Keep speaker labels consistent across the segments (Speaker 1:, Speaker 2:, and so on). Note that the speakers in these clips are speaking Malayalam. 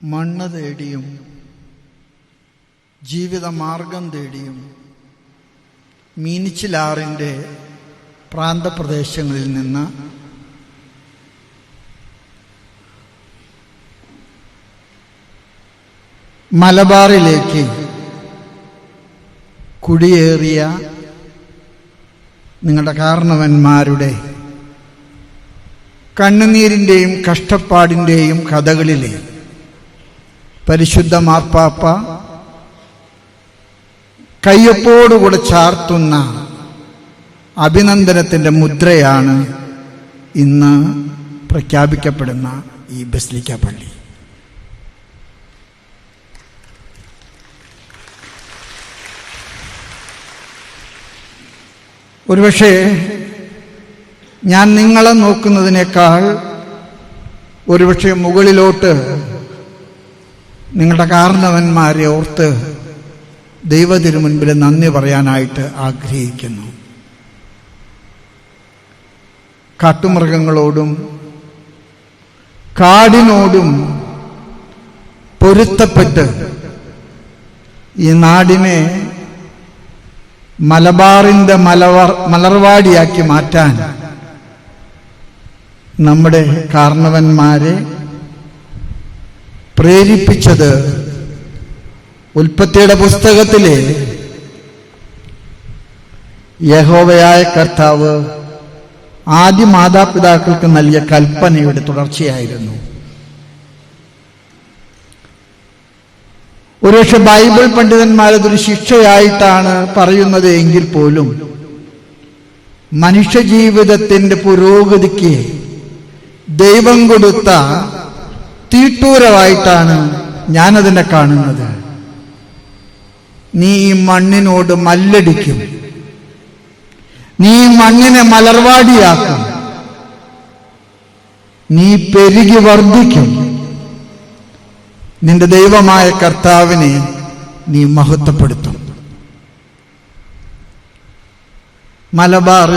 Speaker 1: മണ്ണ് തേടിയും ജീവിതമാർഗം തേടിയും മീനിച്ചിലാറിന്റെ പ്രാന്തപ്രദേശങ്ങളിൽ നിന്ന് മലബാറിലേക്ക് കുടിയേറിയ നിങ്ങളുടെ കാരണവന്മാരുടെ കണ്ണുനീരിന്റെയും കഷ്ടപ്പാടിന്റെയും കഥകളിലെ പരിശുദ്ധ മാർപ്പാപ്പ കയ്യൊപ്പോടുകൂടെ ചാർത്തുന്ന അഭിനന്ദനത്തിന്റെ മുദ്രയാണ് ഇന്ന് പ്രഖ്യാപിക്കപ്പെടുന്ന ഈ ബസ്ലിക്ക പള്ളി. ഒരുപക്ഷെ ഞാൻ നിങ്ങളെ നോക്കുന്നതിനേക്കാൾ ഒരുപക്ഷെ മുകളിലോട്ട് നിങ്ങളുടെ കാരണവന്മാരെ ഓർത്ത് ദൈവത്തിനു മുൻപിൽ നന്ദി പറയാനായിട്ട് ആഗ്രഹിക്കുന്നു. കാട്ടുമൃഗങ്ങളോടും കാടിനോടും പൊരുത്തപ്പെട്ട് ഈ നാടിനെ മലബാറിന്റെ മലവർ മലർവാടിയാക്കി മാറ്റാൻ നമ്മുടെ കാരണവന്മാരെ പ്രേരിപ്പിച്ചത് ഉൽപ്പത്തിയുടെ പുസ്തകത്തിലെ യഹോവയായ കർത്താവ് ആദ്യ മാതാപിതാക്കൾക്ക് നൽകിയ കൽപ്പനയുടെ തുടർച്ചയായിരുന്നു. ഒരുപക്ഷെ ബൈബിൾ പണ്ഡിതന്മാരതൊരു ശിക്ഷയായിട്ടാണ് പറയുന്നത് എങ്കിൽ പോലും മനുഷ്യജീവിതത്തിന്റെ പുരോഗതിക്ക് ദൈവം കൊടുത്ത തീട്ടൂരമായിട്ടാണ് ഞാനതിനെ കാണുന്നത്. നീ ഈ മണ്ണിനോട് മല്ലടിക്കും. നീ മണ്ണിനെ മലർവാടിയാക്കും. നീ പെരുകി വർദ്ധിക്കും. നിന്റെ ദൈവമായ കർത്താവിനെ നീ മഹത്വപ്പെടുത്തും. മലബാർ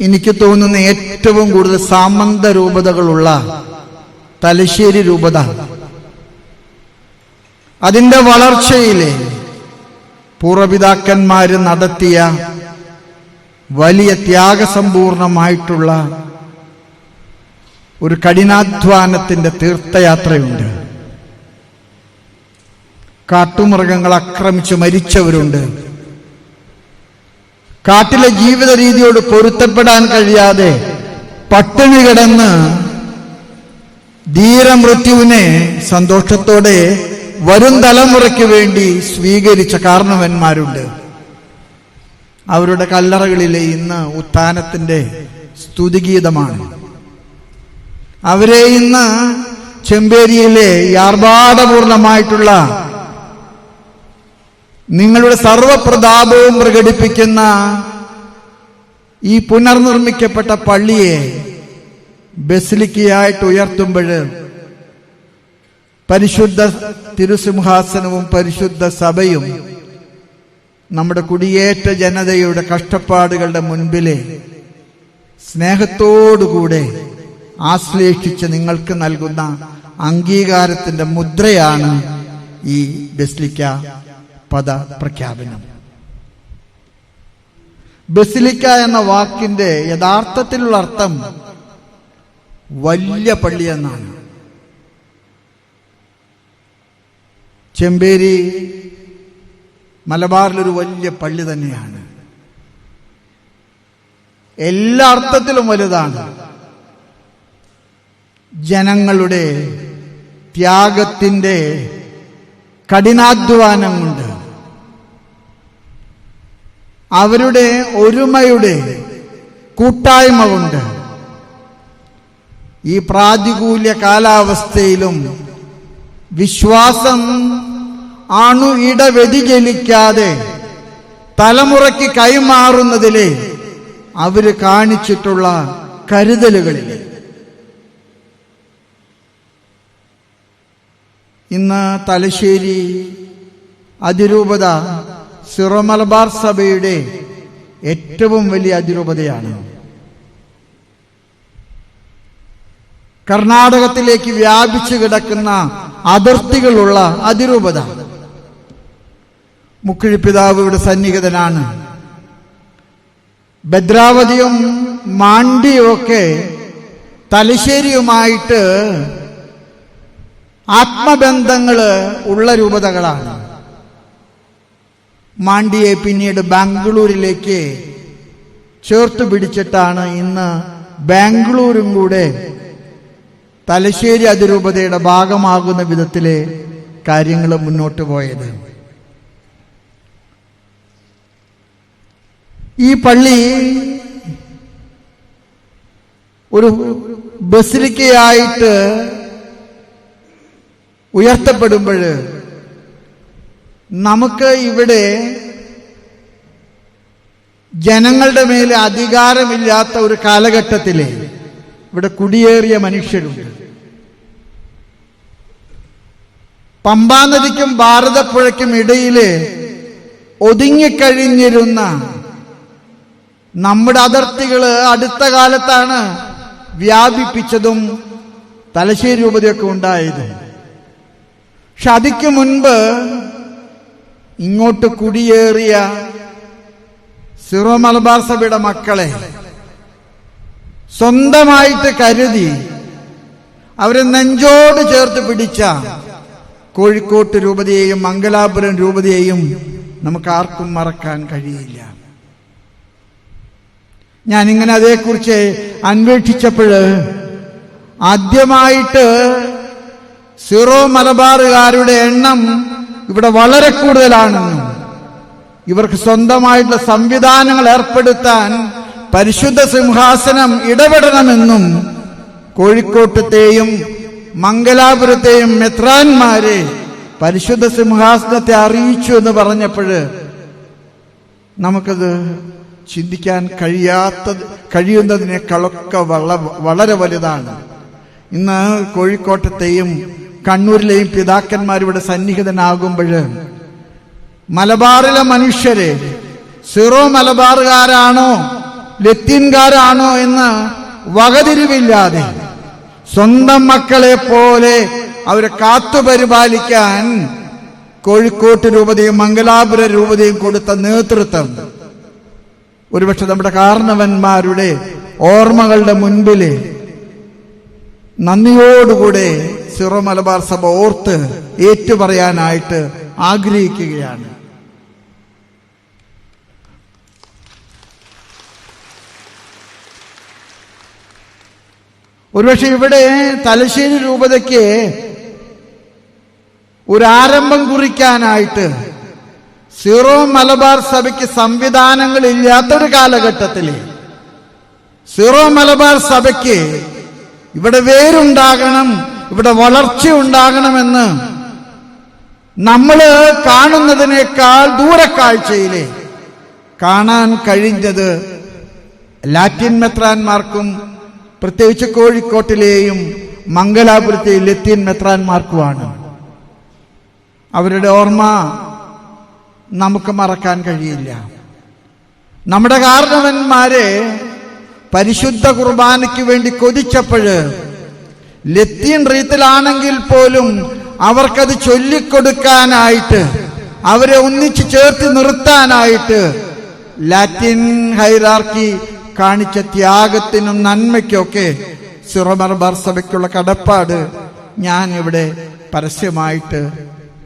Speaker 1: എനിക്ക് തോന്നുന്ന ഏറ്റവും കൂടുതൽ സാമന്ത രൂപതകളുള്ള തലശ്ശേരി രൂപത. അതിന്റെ വളർച്ചയിലെ പൂർവപിതാക്കന്മാര് നടത്തിയ വലിയ ത്യാഗസമ്പൂർണമായിട്ടുള്ള ഒരു കഠിനാധ്വാനത്തിന്റെ തീർത്ഥയാത്രയുണ്ട്. കാട്ടുമൃഗങ്ങൾ ആക്രമിച്ച് മരിച്ചവരുണ്ട്. കാട്ടിലെ ജീവിത രീതിയോട് പൊരുത്തപ്പെടാൻ കഴിയാതെ പട്ടിണി കിടന്ന് ധീരമൃത്യുവിനെ സന്തോഷത്തോടെ വരും തലമുറയ്ക്ക് വേണ്ടി സ്വീകരിച്ച കാരണവന്മാരുണ്ട്. അവരുടെ കല്ലറകളിലെ ഇന്ന് ഉത്ഥാനത്തിന്റെ സ്തുതിഗീതമാണ്. അവരെ ഇന്ന് ചെമ്പേരിയിലെ യാർഭാടപൂർണമായിട്ടുള്ള നിങ്ങളുടെ സർവപ്രതാപവും പ്രകടിപ്പിക്കുന്ന ഈ പുനർനിർമ്മിക്കപ്പെട്ട പള്ളിയെ ബസിലിക്കയായിട്ട് ഉയർത്തുമ്പോൾ പരിശുദ്ധ തിരുസിംഹാസനവും പരിശുദ്ധ സഭയും നമ്മുടെ കുടിയേറ്റ ജനതയുടെ കഷ്ടപ്പാടുകളുടെ മുൻപിലെ സ്നേഹത്തോടുകൂടെ ആശ്ലേഷിച്ച് നിങ്ങൾക്ക് നൽകുന്ന അംഗീകാരത്തിന്റെ മുദ്രയാണ് ഈ ബസിലിക്ക. പദ പ്രഖ്യാപനം. ബസിലിക്ക എന്ന വാക്കിന്റെ യഥാർത്ഥത്തിലുള്ള അർത്ഥം വലിയ പള്ളി എന്നാണ്. ചെമ്പേരി മലബാറിലൊരു വലിയ പള്ളി തന്നെയാണ്. എല്ലാ അർത്ഥത്തിലും വലുതാണ്. ജനങ്ങളുടെ ത്യാഗത്തിന്റെ കഠിനാധ്വാനം കൊണ്ട് അവരുടെ ഒരുമയുടെ കൂട്ടായ്മ കൊണ്ട് ഈ പ്രാതികൂല്യ കാലാവസ്ഥയിലും വിശ്വാസം അണു ഇട വ്യതിചലിക്കാതെ തലമുറയ്ക്ക് കൈമാറുന്നതിലെ അവർ കാണിച്ചിട്ടുള്ള കരുതലുകളിൽ. ഇന്ന് തലശ്ശേരി അതിരൂപത സിറോ മലബാർ സഭയുടെ ഏറ്റവും വലിയ അതിരൂപതയാണ് കർണാടകത്തിലേക്ക് വ്യാപിച്ചു കിടക്കുന്ന അതിർത്തികളുള്ള അതിരൂപത. മുക്കിഴിപ്പിതാവ് പിതാവ് ഇവിടെ സന്നിഹിതനാണ്. ഭദ്രാവതിയും മാണ്ടിയും ഒക്കെ തലശ്ശേരിയുമായിട്ട് ആത്മബന്ധങ്ങൾ ഉള്ള രൂപതകളാണ്. മാണ്ടിയെ പിന്നീട് ബാംഗ്ലൂരിലേക്ക് ചേർത്ത് പിടിച്ചിട്ടാണ് ഇന്ന് ബാംഗ്ലൂരും കൂടെ തലശ്ശേരി അതിരൂപതയുടെ ഭാഗമാകുന്ന വിധത്തിലെ കാര്യങ്ങൾ മുന്നോട്ട് പോയത്. ഈ പള്ളി ഒരു ബസിലിക്കയായിട്ട് ഉയർത്തപ്പെടുമ്പോൾ നമുക്ക് ഇവിടെ ജനങ്ങളുടെ മേൽ അധികാരമില്ലാത്ത ഒരു കാലഘട്ടത്തിലെ ഇവിടെ കുടിയേറിയ മനുഷ്യരുണ്ട്. പമ്പാ നദിക്കും ഭാരതപ്പുഴയ്ക്കും ഇടയിൽ ഒതുങ്ങിക്കഴിഞ്ഞിരുന്ന നമ്മുടെ അതിർത്തികൾ അടുത്ത കാലത്താണ് വ്യാപിപ്പിച്ചതും തലശ്ശേരി രൂപതയൊക്കെ ഉണ്ടായത്. പക്ഷെ അതിക്ക് മുൻപ് ഇങ്ങോട്ട് കുടിയേറിയ സിറോ മലബാർ സഭയുടെ മക്കളെ സ്വന്തമായിട്ട് കരുതി അവരെ നെഞ്ചോട് ചേർത്ത് പിടിച്ച കോഴിക്കോട്ട് രൂപതയെയും മംഗലാപുരം രൂപതയെയും നമുക്ക് ആർക്കും മറക്കാൻ കഴിയില്ല. ഞാൻ ഇങ്ങനെ അതേക്കുറിച്ച് അന്വേഷിച്ചപ്പോൾ ആദ്യമായിട്ട് സിറോ മലബാറുകാരുടെ എണ്ണം ഇവിടെ വളരെ കൂടുതലാണെന്നും ഇവർക്ക് സ്വന്തമായിട്ടുള്ള സംവിധാനങ്ങൾ ഏർപ്പെടുത്താൻ പരിശുദ്ധ സിംഹാസനം ഇടപെടണമെന്നും കോഴിക്കോട്ടത്തെയും മംഗലാപുരത്തെയും മെത്രാന്മാരെ പരിശുദ്ധ സിംഹാസനത്തെ അറിയിച്ചു എന്ന് പറഞ്ഞപ്പോൾ നമുക്കത് ചിന്തിക്കാൻ കഴിയാത്തത് കഴിയുന്നതിനേക്കാളൊക്കെ വള വളരെ വലുതാണ്. ഇന്ന് കോഴിക്കോട്ടത്തെയും കണ്ണൂരിലെയും പിതാക്കന്മാരിവിടെ സന്നിഹിതനാകുമ്പോൾ മലബാറിലെ മനുഷ്യരെ സിറോ മലബാറുകാരാണോ ലത്തീൻകാരാണോ എന്ന് വകതിരിവില്ലാതെ സ്വന്തം മക്കളെ പോലെ അവരെ കാത്തുപരിപാലിക്കാൻ കോഴിക്കോട്ട് രൂപതയും മംഗലാപുര രൂപതയും കൊടുത്ത നേതൃത്വം. ഒരുപക്ഷെ നമ്മുടെ കാരണവന്മാരുടെ ഓർമ്മകളുടെ മുൻപിൽ നന്ദിയോടുകൂടെ സിറോ മലബാർ സഭ ഓർത്ത് ഏറ്റുപറയാനായിട്ട് ആഗ്രഹിക്കുകയാണ്. ഒരുപക്ഷെ ഇവിടെ തലശ്ശേരി രൂപതയ്ക്ക് ഒരു ആരംഭം കുറിക്കാനായിട്ട് സിറോ മലബാർ സഭയ്ക്ക് സംവിധാനങ്ങൾ ഒരു കാലഘട്ടത്തിൽ സിറോ മലബാർ സഭയ്ക്ക് ഇവിടെ വേരുണ്ടാകണം ഇവിടെ വളർച്ച ഉണ്ടാകണമെന്ന് നമ്മൾ കാണുന്നതിനേക്കാൾ ദൂരക്കാഴ്ചയിലെ കാണാൻ കഴിഞ്ഞത് ലാറ്റിൻ മെത്രാന്മാർക്കും പ്രത്യേകിച്ച് കോഴിക്കോട്ടിലെയും മംഗലാപുരത്തെ ലത്തീൻ മെത്രാന്മാർക്കുമാണ്. അവരുടെ ഓർമ്മ നമുക്ക് മറക്കാൻ കഴിയില്ല. നമ്മുടെ കാരണവന്മാരെ പരിശുദ്ധ കുർബാനയ്ക്ക് വേണ്ടി കൊതിച്ചപ്പോഴ് ലത്തീൻ റീത്തിലാണെങ്കിൽ പോലും അവർക്കത് ചൊല്ലിക്കൊടുക്കാനായിട്ട് അവരെ ഒന്നിച്ചു ചേർത്ത് നിർത്താനായിട്ട് ലാറ്റിൻ ഹൈറാർക്കി കാണിച്ച ത്യാഗത്തിനും നന്മയ്ക്കൊക്കെ സിറമർബാർ സഭയ്ക്കുള്ള കടപ്പാട് ഞാൻ ഇവിടെ പരസ്യമായിട്ട്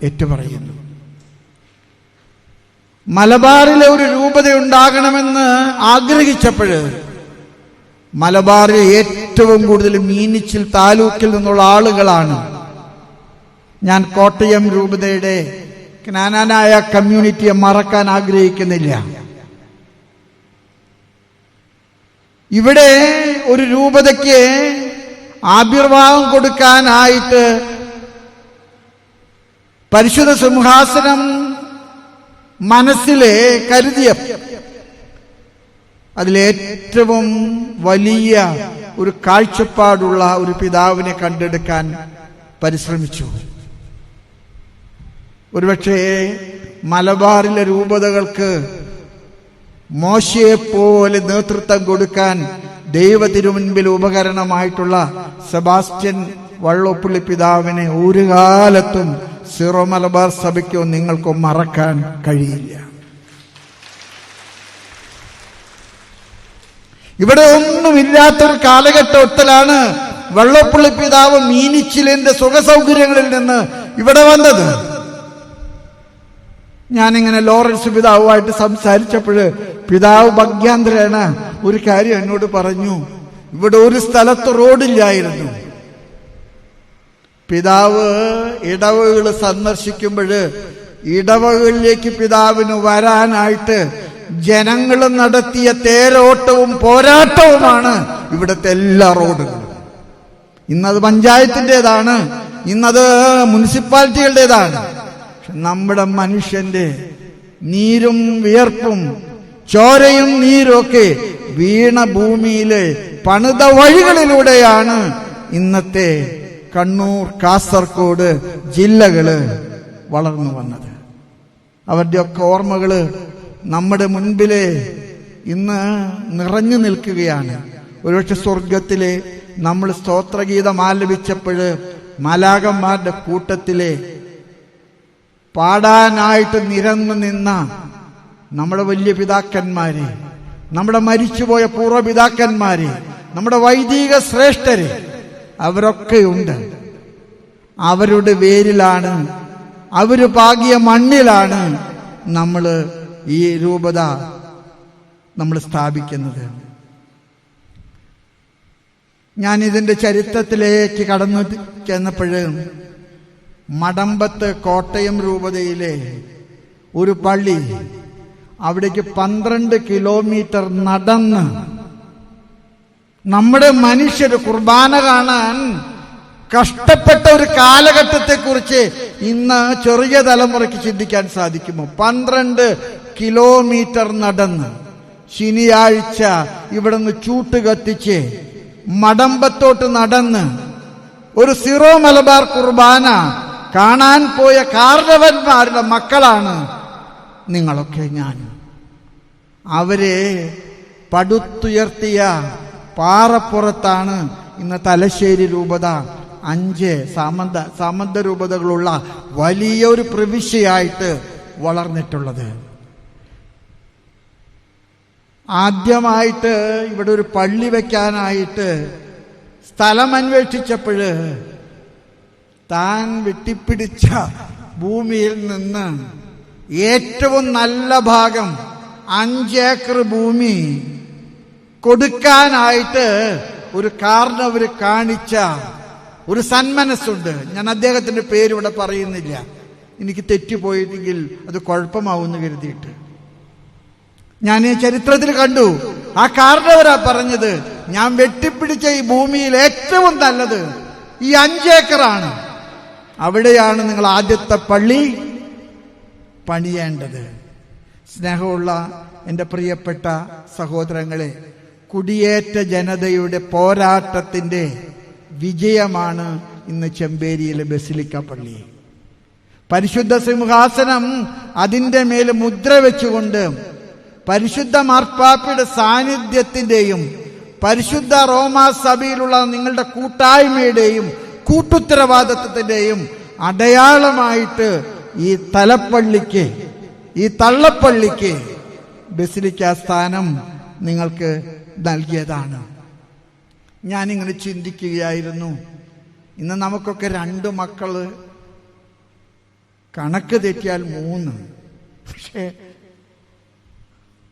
Speaker 1: ഏറ്റുപറയുന്നു. മലബാറിലെ ഒരു രൂപത ഉണ്ടാകണമെന്ന് ആഗ്രഹിച്ചപ്പോൾ മലബാറിൽ ഏറ്റവും കൂടുതൽ മീനിച്ചിൽ താലൂക്കിൽ നിന്നുള്ള ആളുകളാണ്. ഞാൻ കോട്ടയം രൂപതയുടെ ജ്ഞാനാനായ കമ്മ്യൂണിറ്റിയെ മറക്കാൻ ആഗ്രഹിക്കുന്നില്ല. ഇവിടെ ഒരു രൂപതയ്ക്ക് ആവിർഭാവം കൊടുക്കാനായിട്ട് പരിശുദ്ധ സിംഹാസനം മനസ്സിലെ കരുതിയ അതിലേറ്റവും വലിയ ഒരു കാഴ്ചപ്പാടുള്ള ഒരു പിതാവിനെ കണ്ടെടുക്കാൻ പരിശ്രമിച്ചു. ഒരുപക്ഷെ മലബാറിലെ രൂപതകൾക്ക് മോശയെ പോലെ നേതൃത്വം കൊടുക്കാൻ ദൈവ തിരുമുൻപിൽ ഉപകരണമായിട്ടുള്ള സെബാസ്റ്റ്യൻ വള്ളോപ്പുള്ളി പിതാവിനെ ഒരു കാലത്തും സിറോ മലബാർ സഭയ്ക്കോ നിങ്ങൾക്കോ മറക്കാൻ കഴിയില്ല. ഇവിടെ ഒന്നുമില്ലാത്തൊരു കാലഘട്ടത്തിലാണ് വെള്ളപ്പുള്ളി പിതാവ് മീനിച്ചിലിന്റെ സുഖസൗകര്യങ്ങളിൽ നിന്ന് ഇവിടെ വന്നത്. ഞാനിങ്ങനെ ലോറൻസ് പിതാവുമായിട്ട് സംസാരിച്ചപ്പോൾ പിതാവ് ഭഗ്യാന്തരേണ ഒരു കാര്യം എന്നോട് പറഞ്ഞു. ഇവിടെ ഒരു സ്ഥലത്ത് റോഡില്ലായിരുന്നു. പിതാവ് ഇടവകൾ സന്ദർശിക്കുമ്പോൾ ഇടവകളിലേക്ക് പിതാവിന് വരാനായിട്ട് ജനങ്ങൾ നടത്തിയ തേരോട്ടവും പോരാട്ടവുമാണ് ഇവിടുത്തെ എല്ലാ റോഡുകളും. ഇന്നത് പഞ്ചായത്തിന്റെതാണ് ഇന്നത് മുനിസിപ്പാലിറ്റികളുടേതാണ്. നമ്മുടെ മനുഷ്യന്റെ നീരും വിയർപ്പും ചോരയും നീരും ഒക്കെ വീണ ഭൂമിയിലെ പണിത വഴികളിലൂടെയാണ് ഇന്നത്തെ കണ്ണൂർ കാസർഗോഡ് ജില്ലകൾ വളർന്നു വന്നത്. അവരുടെയൊക്കെ ഓർമ്മകൾ നമ്മുടെ മുൻപിലെ ഇന്ന് നിറഞ്ഞു നിൽക്കുകയാണ്. ഒരുപക്ഷെ സ്വർഗത്തിലെ നമ്മൾ സ്തോത്രഗീതം ആലപിച്ചപ്പോഴ് മലാകന്മാരുടെ കൂട്ടത്തിലെ പാടാനായിട്ട് നിരന്നു നിന്ന നമ്മുടെ വലിയ പിതാക്കന്മാരെ നമ്മുടെ മരിച്ചുപോയ പൂർവപിതാക്കന്മാരെ നമ്മുടെ വൈദിക ശ്രേഷ്ഠരെ അവരൊക്കെയുണ്ട് അവരുടെ വേരിലാണ് അവർ പാകിയ മണ്ണിലാണ് നമ്മൾ ഈ രൂപത നമ്മൾ സ്ഥാപിക്കുന്നത്. ഞാൻ ഇതിന്റെ ചരിത്രത്തിലേക്ക് കടന്നു ചെന്നപ്പോഴും മടമ്പത്ത് കോട്ടയം രൂപതയിലെ ഒരു പള്ളി അവിടേക്ക് പന്ത്രണ്ട് കിലോമീറ്റർ നടന്ന് നമ്മുടെ മനുഷ്യർ കുർബാന കാണാൻ കഷ്ടപ്പെട്ട ഒരു കാലഘട്ടത്തെക്കുറിച്ച് ഇന്ന് ചെറിയ തലമുറയ്ക്ക് ചിന്തിക്കാൻ സാധിക്കുമോ? പന്ത്രണ്ട് കിലോമീറ്റർ നടന്ന് ശനിയാഴ്ച ഇവിടുന്ന് ചൂട്ട് കത്തിച്ച് മടമ്പത്തോട്ട് നടന്ന് ഒരു സിറോ മലബാർ കുർബാന കാണാൻ പോയ കാർണവന്മാരുടെ മക്കളാണ് നിങ്ങളൊക്കെ ഞാൻ. അവരെ പടുത്തുയർത്തിയ പാറപ്പുറത്താണ് ഇന്ന് തലശ്ശേരി രൂപത. അഞ്ച് സാമന്ത സാമന്ത രൂപതകളുള്ള വലിയൊരു പ്രവിശ്യയായിട്ട് വളർന്നിട്ടുള്ളത്. ആദ്യമായിട്ട് ഇവിടെ ഒരു പള്ളി വെക്കാനായിട്ട് സ്ഥലം അന്വേഷിച്ചപ്പോൾ താൻ വെട്ടിപ്പിടിച്ച ഭൂമിയിൽ നിന്ന് ഏറ്റവും നല്ല ഭാഗം അഞ്ചേക്കർ ഭൂമി കൊടുക്കാനായിട്ട് ഒരു കാരണവർ കാണിച്ച ഒരു സന്മനസ്സുണ്ട്. ഞാൻ അദ്ദേഹത്തിന്റെ പേരിവിടെ പറയുന്നില്ല. എനിക്ക് തെറ്റിപ്പോയിട്ടെങ്കിൽ അത് കുഴപ്പമാവുമെന്ന് കരുതിയിട്ട്. ഞാൻ ചരിത്രത്തിൽ കണ്ടു. ആ കാരണവരാ പറഞ്ഞത് ഞാൻ വെട്ടിപ്പിടിച്ച ഈ ഭൂമിയിൽ ഏറ്റവും നല്ലത് ഈ അഞ്ചേക്കറാണ് അവിടെയാണ് നിങ്ങൾ ആദ്യത്തെ പള്ളി പണിയേണ്ടത്. സ്നേഹമുള്ള എന്റെ പ്രിയപ്പെട്ട സഹോദരങ്ങളെ കുടിയേറ്റ ജനതയുടെ പോരാട്ടത്തിന്റെ വിജയമാണ് ഇന്ന് ചെമ്പേരിയിലെ ബസിലിക്ക പള്ളി. പരിശുദ്ധ സിംഹാസനം അതിന്റെ മേൽ മുദ്ര വെച്ചുകൊണ്ട് പരിശുദ്ധ മാർപ്പാപ്പയുടെ സാന്നിധ്യത്തിന്റെയും പരിശുദ്ധ റോമാ സഭയിലുള്ള നിങ്ങളുടെ കൂട്ടായ്മയുടെയും കൂട്ടുത്തരവാദിത്വത്തിന്റെയും അടയാളമായിട്ട് ഈ തലപ്പള്ളിക്ക് ഈ തള്ളപ്പള്ളിക്ക് ബസിലിക്ക സ്ഥാനം നിങ്ങൾക്ക് നൽകിയതാണ്. ഞാനിങ്ങനെ ചിന്തിക്കുകയായിരുന്നു. ഇന്ന് നമുക്കൊക്കെ രണ്ട് മക്കൾ കണക്ക് തെറ്റിയാൽ മൂന്ന്. പക്ഷേ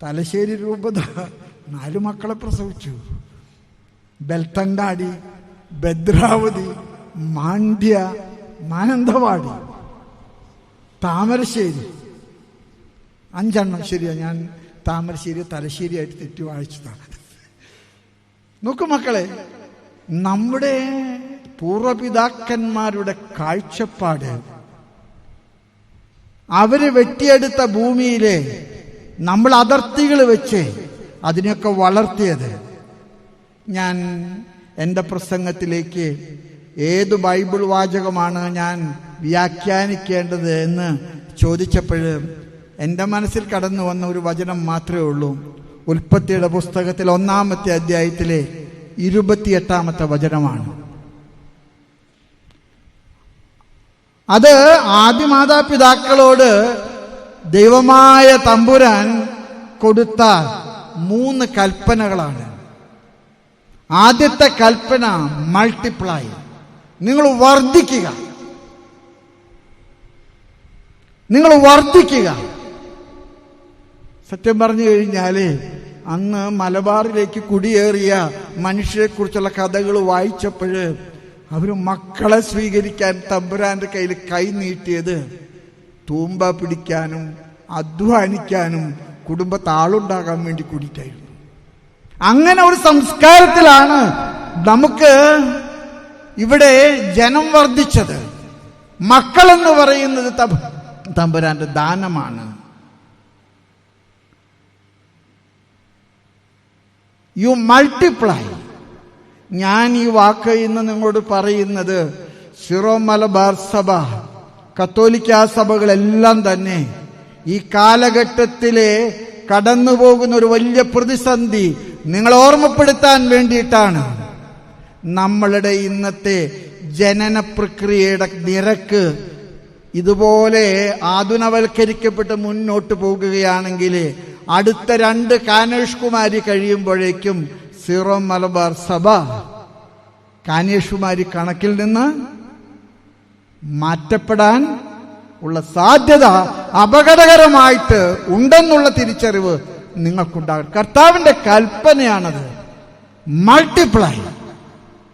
Speaker 1: തലശ്ശേരി രൂപത നാലു മക്കളെ പ്രസവിച്ചു. ബെൽത്തണ്ടാടി ഭദ്രാവതി മാണ്ഡ്യ മാനന്തവാടി താമരശ്ശേരി. അഞ്ചെണ്ണം ശരിയാ ഞാൻ താമരശ്ശേരി തലശ്ശേരി ആയിട്ട് തെറ്റി വായിച്ചതാണ് നോക്കു മക്കളെ നമ്മുടെ പൂർവപിതാക്കന്മാരുടെ കാഴ്ചപ്പാട്. അവർ വെട്ടിയെടുത്ത ഭൂമിയിലെ നമ്മൾ അതിർത്തികൾ വെച്ച് അതിനെയൊക്കെ വളർത്തിയത്. ഞാൻ എന്റെ പ്രസംഗത്തിലേക്ക് ഏത് ബൈബിൾ വാചകമാണ് ഞാൻ വ്യാഖ്യാനിക്കേണ്ടത് എന്ന് ചോദിച്ചപ്പോൾ എന്റെ മനസ്സിൽ കടന്നു വന്ന ഒരു വചനം മാത്രമേ ഉള്ളൂ. ഉൽപ്പത്തിയുടെ പുസ്തകത്തിൽ ഒന്നാമത്തെ അധ്യായത്തിലെ ഇരുപത്തിയെട്ടാമത്തെ വചനമാണ്. അത് ആദ്യ മാതാപിതാക്കളോട് ദൈവമായ തമ്പുരാൻ കൊടുത്ത മൂന്ന് കൽപ്പനകളാണ്. ആദ്യത്തെ കൽപ്പന മൾട്ടിപ്ലൈ നിങ്ങൾ വർദ്ധിക്കുക. നിങ്ങൾ വർദ്ധിക്കുക. സത്യം പറഞ്ഞു കഴിഞ്ഞാൽ അന്ന് മലബാറിലേക്ക് കുടിയേറിയ മനുഷ്യരെക്കുറിച്ചുള്ള കഥകൾ വായിച്ചപ്പോൾ അവർ മക്കളെ സ്വീകരിക്കാൻ തമ്പുരാന്റെ കയ്യിൽ കൈ നീട്ടിയത് തൂമ്പ പിടിക്കാനും അധ്വാനിക്കാനും കുടുംബത്താളുണ്ടാകാൻ വേണ്ടി കൂടിയിട്ടായിരുന്നു. അങ്ങനെ ഒരു സംസ്കാരത്തിലാണ് നമുക്ക് ഇവിടെ ജനം വർദ്ധിച്ചത്. മക്കളെന്ന് പറയുന്നത് തമ്പ- തമ്പുരാന്റെ ദാനമാണ്. യു മൾട്ടിപ്ലൈ ഞാൻ ഈ വാക്ക് ഇന്ന് നിങ്ങളോട് പറയുന്നത് സിറോ മലബാർ സഭ കത്തോലിക്ക സഭകളെല്ലാം തന്നെ ഈ കാലഘട്ടത്തിലെ കടന്നു പോകുന്ന ഒരു വലിയ പ്രതിസന്ധി നിങ്ങൾ ഓർമ്മപ്പെടുത്താൻ വേണ്ടിയിട്ടാണ്. നമ്മളുടെ ഇന്നത്തെ ജനന പ്രക്രിയയുടെ നിരക്ക് ഇതുപോലെ ആധുനവൽക്കരിക്കപ്പെട്ട് മുന്നോട്ട് പോകുകയാണെങ്കിൽ അടുത്ത രണ്ട് കാനേഷ് കുമാരി കഴിയുമ്പോഴേക്കും സീറോ മലബാർ സഭ കാനേഷ് കുമാരി കണക്കിൽ നിന്ന് മാറ്റപ്പെടാൻ ഉള്ള സാധ്യത അപകടകരമായിട്ട് ഉണ്ടെന്നുള്ള തിരിച്ചറിവ് നിങ്ങൾക്കുണ്ടാകും കർത്താവിന്റെ കൽപ്പനയാണത്. മൾട്ടിപ്ലൈ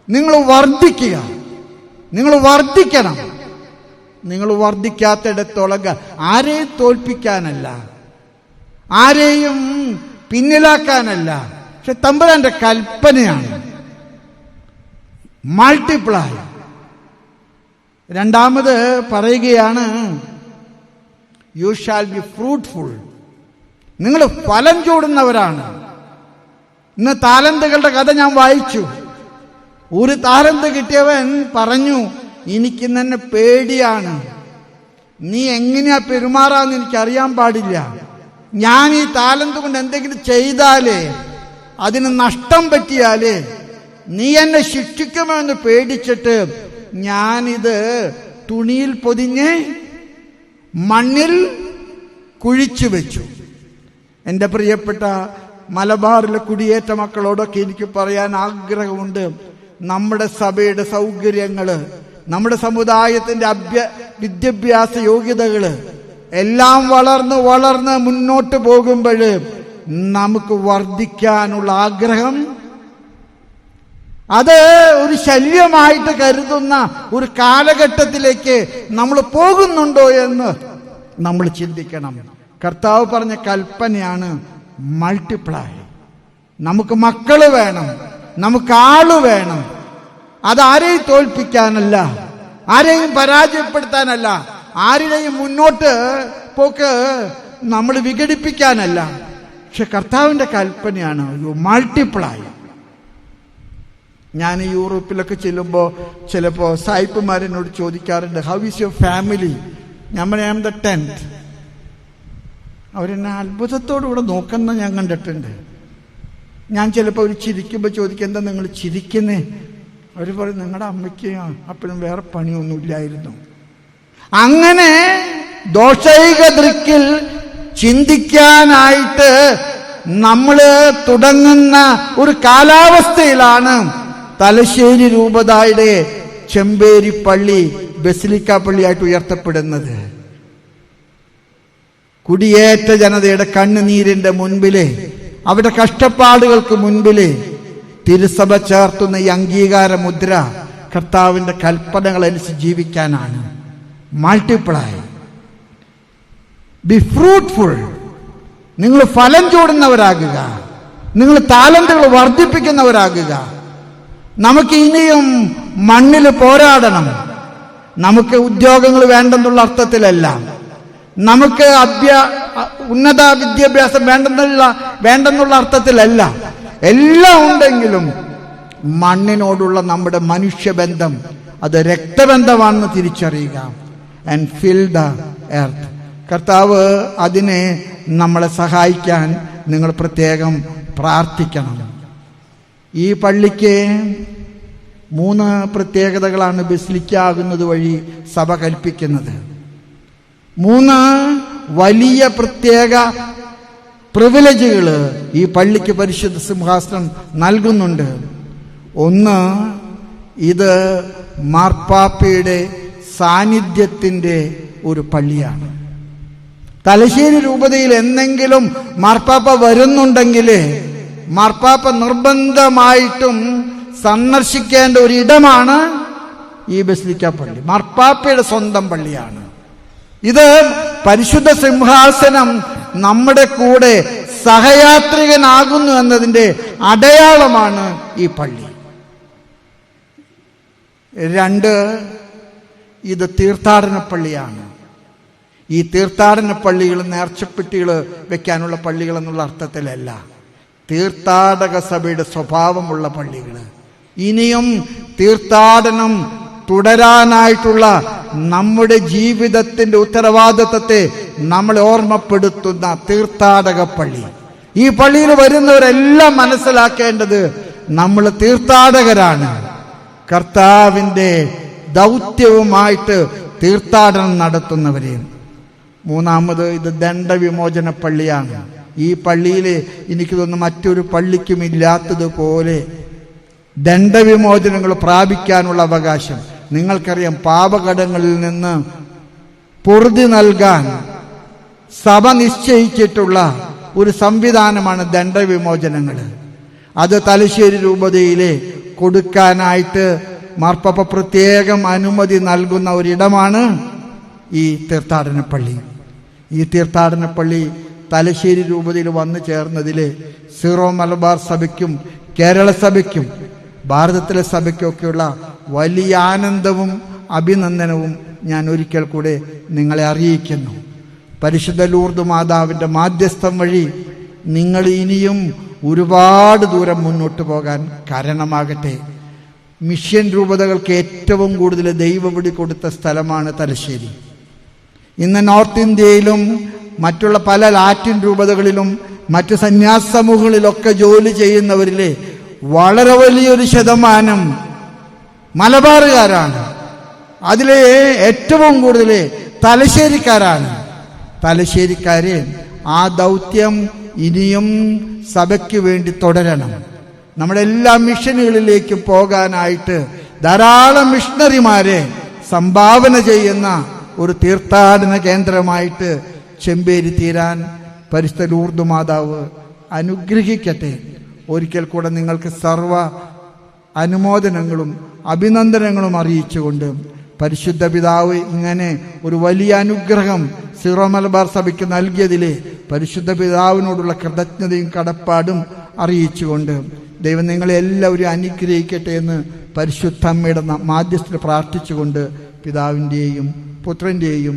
Speaker 1: നിങ്ങൾ വർദ്ധിക്കുക. നിങ്ങൾ വർദ്ധിക്കണം. നിങ്ങൾ വർദ്ധിക്കാത്തിടത്തോളം ആരെയും തോൽപ്പിക്കാനല്ല. ആരെയും പിന്നിലാക്കാനല്ല. പക്ഷെ തമ്പുരാന്റെ കൽപ്പനയാണ്. മൾട്ടിപ്ലൈ രണ്ടാമത് പറയുകയാണ് യു ഷാൽ ബി ഫ്രൂട്ട്ഫുൾ നിങ്ങൾ ഫലം ചൂടുന്നവരാണ്. ഇന്ന് താലന്തുകളുടെ കഥ ഞാൻ വായിച്ചു. ഒരു താലന്ത് കിട്ടിയവൻ പറഞ്ഞു എനിക്ക് തന്നെ പേടിയാണ്. നീ എങ്ങനെയാ പെരുമാറാന്ന് എനിക്ക് അറിയാൻ പാടില്ല. ഞാൻ ഈ താലന്ത് കൊണ്ട് എന്തെങ്കിലും ചെയ്താലേ അതിന് നഷ്ടം പറ്റിയാലേ നീ എന്നെ ശിക്ഷിക്കുമോ എന്ന് പേടിച്ചിട്ട് ഞാനിത് തുണിയിൽ പൊതിഞ്ഞ് മണ്ണിൽ കുഴിച്ചു വെച്ചു. എന്റെ പ്രിയപ്പെട്ട മലബാറിലെ കുടിയേറ്റ മക്കളോടൊക്കെ എനിക്ക് പറയാൻ ആഗ്രഹമുണ്ട്. നമ്മുടെ സഭയുടെ സൗകര്യങ്ങൾ നമ്മുടെ സമുദായത്തിന്റെ അഭ്യ വിദ്യാഭ്യാസ യോഗ്യതകൾ എല്ലാം വളർന്ന് വളർന്ന് മുന്നോട്ട് പോകുമ്പോൾ നമുക്ക് വർദ്ധിക്കാനുള്ള ആഗ്രഹം അത് ഒരു ശല്യമായിട്ട് കരുതുന്ന ഒരു കാലഘട്ടത്തിലേക്ക് നമ്മൾ പോകുന്നുണ്ടോ എന്ന് നമ്മൾ ചിന്തിക്കണം. കർത്താവ് പറഞ്ഞ കൽപ്പനയാണ് മൾട്ടിപ്ലൈ നമുക്ക് മക്കൾ വേണം നമുക്ക് ആൾ വേണം. അതാരെയും തോൽപ്പിക്കാനല്ല ആരെയും പരാജയപ്പെടുത്താനല്ല ആരുടെയും മുന്നോട്ട് പോക്ക് നമ്മൾ വിഘടിപ്പിക്കാനല്ല. പക്ഷെ കർത്താവിന്റെ കൽപ്പനയാണ് മൾട്ടിപ്ലൈ ഞാൻ യൂറോപ്പിലൊക്കെ ചെല്ലുമ്പോൾ ചിലപ്പോൾ സായിപ്പുമാരെന്നോട് ചോദിക്കാറുണ്ട് ഹൗ ഈസ് യുവർ ഫാമിലി ഞാൻ ആം ദ ടെൻത്ത് അവരെന്നെ അത്ഭുതത്തോടു കൂടെ നോക്കുന്ന ഞാൻ കണ്ടിട്ടുണ്ട്. ഞാൻ ചിലപ്പോൾ അവർ ചിരിക്കുമ്പോൾ ചോദിക്കും എന്താ നിങ്ങൾ ചിരിക്കുന്നേ? അവർ പറയും നിങ്ങളുടെ അമ്മയ്ക്ക് അപ്പോഴും വേറെ പണിയൊന്നുമില്ലായിരുന്നു. അങ്ങനെ ദോഷൈക ദൃക്കിൽ ചിന്തിക്കാനായിട്ട് നമ്മൾ തുടങ്ങുന്ന ഒരു കാലാവസ്ഥയിലാണ് തലശ്ശേരി രൂപതായുടെ ചെമ്പേരി പള്ളി ബസിലിക്ക പള്ളിയായിട്ട് ഉയർത്തപ്പെടുന്നത്. കുടിയേറ്റ ജനതയുടെ കണ്ണുനീരിന്റെ മുൻപിൽ അവരുടെ കഷ്ടപ്പാടുകൾക്ക് മുൻപിൽ തിരുസഭ ചേർത്തുന്ന ഈ അംഗീകാര മുദ്ര കർത്താവിന്റെ കൽപ്പനകൾ അനുസരിച്ച് ജീവിക്കാനാണ്. മൾട്ടിപ്ലൈ ബി ഫ്രൂട്ട്ഫുൾ നിങ്ങൾ ഫലം ചൂടുന്നവരാകുക. നിങ്ങൾ താലന്തുകൾ വർദ്ധിപ്പിക്കുന്നവരാകുക. നമുക്ക് ഇനിയും മണ്ണിൽ പോരാടണം. നമുക്ക് ഉദ്യോഗങ്ങൾ വേണ്ടെന്നുള്ള അർത്ഥത്തിലല്ല. നമുക്ക് അഭ്യ ഉന്നത വിദ്യാഭ്യാസം വേണ്ടെന്നുള്ള വേണ്ടെന്നുള്ള അർത്ഥത്തിലല്ല. എല്ലാം ഉണ്ടെങ്കിലും മണ്ണിനോടുള്ള നമ്മുടെ മനുഷ്യബന്ധം അത് രക്തബന്ധമാണെന്ന് തിരിച്ചറിയുക. ആൻഡ് ഫിൽ ദ എർത്ത് കർത്താവ് അതിനെ നമ്മളെ സഹായിക്കാൻ നിങ്ങൾ പ്രത്യേകം പ്രാർത്ഥിക്കണം. ഈ പള്ളിക്ക് മൂന്ന് പ്രത്യേകതകളാണ് ബസിലിക്കാകുന്നത് വഴി സഭ കൽപ്പിക്കുന്നത്. മൂന്ന് വലിയ പ്രത്യേക പ്രിവിലേജുകൾ ഈ പള്ളിക്ക് പരിശുദ്ധ സിംഹാസനം നൽകുന്നുണ്ട്. ഒന്ന് ഇത് മാർപ്പാപ്പയുടെ സാന്നിധ്യത്തിന്റെ ഒരു പള്ളിയാണ്. തലശ്ശേരി രൂപതയിൽ എന്തെങ്കിലും മാർപ്പാപ്പ വരുന്നുണ്ടെങ്കിൽ മാർപ്പാപ്പ നിർബന്ധമായിട്ടും സന്ദർശിക്കേണ്ട ഒരു ഇടമാണ് ഈ ബസിലിക്ക പള്ളി. മാർപ്പാപ്പയുടെ സ്വന്തം പള്ളിയാണ്. ഇത് പരിശുദ്ധ സിംഹാസനം നമ്മുടെ കൂടെ സഹയാത്രികനാകുന്നു എന്നതിന്റെ അടയാളമാണ് ഈ പള്ളി. രണ്ട് ഇത് തീർത്ഥാടന പള്ളിയാണ്. ഈ തീർത്ഥാടന പള്ളികൾ നേർച്ചപ്പെട്ടികൾ വെക്കാനുള്ള പള്ളികൾ എന്നുള്ള അർത്ഥത്തിലല്ല. തീർത്ഥാടക സഭയുടെ സ്വഭാവമുള്ള പള്ളികൾ ഇനിയും തീർത്ഥാടനം തുടരാനായിട്ടുള്ള നമ്മുടെ ജീവിതത്തിന്റെ ഉത്തരവാദിത്വത്തെ നമ്മളെ ഓർമ്മപ്പെടുത്തുന്ന തീർത്ഥാടക പള്ളി. ഈ പള്ളിയിൽ വരുന്നവരെല്ലാം മനസ്സിലാക്കേണ്ടത് നമ്മൾ തീർത്ഥാടകരാണ്. കർത്താവിന്റെ ദൗത്യവുമായിട്ട് തീർത്ഥാടനം നടത്തുന്നവരെയും. മൂന്നാമത് ഇത് ദണ്ഡവിമോചന പള്ളിയാണ്. ഈ പള്ളിയിൽ എനിക്ക് തോന്നുന്നു മറ്റൊരു പള്ളിക്കും ഇല്ലാത്തതുപോലെ ദണ്ഡവിമോചനങ്ങൾ പ്രാപിക്കാനുള്ള അവകാശം. നിങ്ങൾക്കറിയാം പാപകടങ്ങളിൽ നിന്ന് പൊറുതി നൽകാൻ സഭ നിശ്ചയിച്ചിട്ടുള്ള ഒരു സംവിധാനമാണ് ദണ്ഡവിമോചനങ്ങൾ. അത് തലശ്ശേരി രൂപതയിലെ കൊടുക്കാനായിട്ട് മാർപ്പപ്പ പ്രത്യേകം അനുമതി നൽകുന്ന ഒരിടമാണ് ഈ തീർത്ഥാടന പള്ളി ഈ തീർത്ഥാടന പള്ളി തലശ്ശേരി രൂപതയിൽ വന്നു ചേർന്നതിൽ സീറോ മലബാർ സഭയ്ക്കും കേരള സഭയ്ക്കും ഭാരതത്തിലെ സഭയ്ക്കൊക്കെയുള്ള വലിയ ആനന്ദവും അഭിനന്ദനവും ഞാൻ ഒരിക്കൽ കൂടെ നിങ്ങളെ അറിയിക്കുന്നു. പരിശുദ്ധ ലൂർദ് മാതാവിന്റെ മാധ്യസ്ഥം വഴി നിങ്ങൾ ഇനിയും ഒരുപാട് ദൂരം മുന്നോട്ട് പോകാൻ കാരണമാകട്ടെ. മിഷ്യൻ രൂപതകൾക്ക് ഏറ്റവും കൂടുതൽ ദൈവവിടി കൊടുത്ത സ്ഥലമാണ് തലശ്ശേരി. ഇന്ന് നോർത്ത് ഇന്ത്യയിലും മറ്റുള്ള പല ലാറ്റിൻ രൂപതകളിലും മറ്റു സന്യാസ സമൂഹങ്ങളിലൊക്കെ ജോലി ചെയ്യുന്നവരിലെ വളരെ വലിയൊരു ശതമാനം മലബാറുകാരാണ്. അതിലെ ഏറ്റവും കൂടുതൽ തലശ്ശേരിക്കാരാണ്. തലശ്ശേരിക്കാരെ ആ ദൗത്യം ഇനിയും സഭയ്ക്ക് വേണ്ടി തുടരണം. മിഷനുകളിലേക്ക് മിഷനുകളിലേക്കും പോകാനായിട്ട് ധാരാളം മിഷണറിമാരെ സംഭാവന ചെയ്യുന്ന ഒരു തീർത്ഥാടന കേന്ദ്രമായിട്ട് ചെമ്പേരി തീരാൻ പരിശുദ്ധ ലൂർദ് മാതാവ് അനുഗ്രഹിക്കട്ടെ. ഒരിക്കൽ കൂടെ നിങ്ങൾക്ക് സർവ അനുമോദനങ്ങളും അഭിനന്ദനങ്ങളും അറിയിച്ചുകൊണ്ട് പരിശുദ്ധ പിതാവ് ഇങ്ങനെ ഒരു വലിയ അനുഗ്രഹം സിറോ മലബാർ സഭയ്ക്ക് നൽകിയതിലെ പരിശുദ്ധ പിതാവിനോടുള്ള കൃതജ്ഞതയും കടപ്പാടും അറിയിച്ചുകൊണ്ട് ദൈവം നിങ്ങളെ എല്ലാവരും അനുഗ്രഹിക്കട്ടെ എന്ന് പരിശുദ്ധ അമ്മയുടെ മാധ്യസ്ഥ പ്രാർത്ഥിച്ചുകൊണ്ട് പിതാവിന്റെയും പുത്രന്റെയും